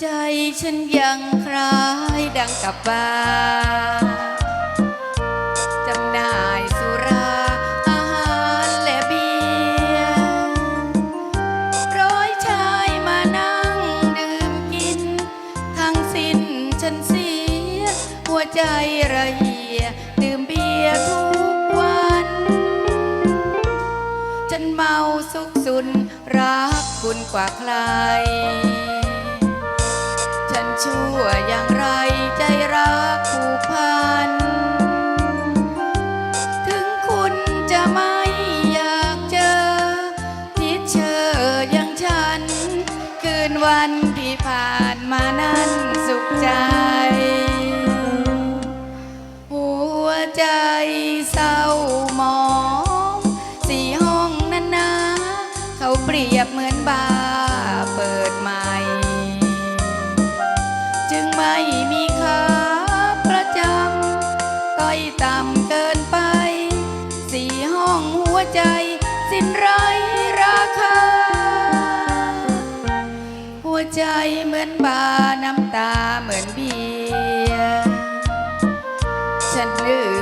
ใจฉันยังคล้ายดังกับบ้าจำหน่ายสุรา อาหารและเบียร์ร้อยชายมานั่งดื่มกิน ทั้งสิ้นฉันเสีย หัวใจระเหียดื่มเบียร์ทุกวัน ฉันเมาสุกสุนรักคุณกว่าใคร ชั่วอย่างไรใจรักผูกพัน ถึงคุณจะไม่อยากเจอทิดเชออย่างฉัน คืนวันที่ผ่านมานั้นสุขใจ หัวใจเศร้า สิ้นไรราคา หัวใจเหมือนบาน้ำตาเหมือนเบียร์ฉันลืม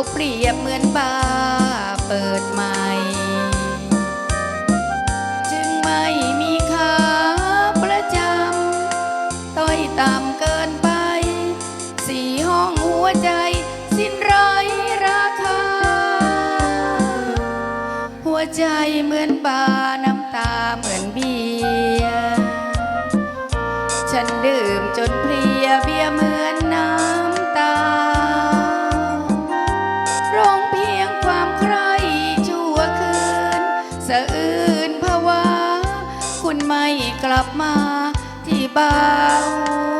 เขาเปรียบเหมือนบาร์เปิดใหม่ จึงไม่มีค่าประจำต้อยต่ำเกินไป สี่ห้องหัวใจ สิ้นไรราคา หัวใจเหมือนบาร์น้ำตาเหมือนเบียร์ฉันดื่มจนเพลียเบียร์เหมือน กลับมาที่บ้าน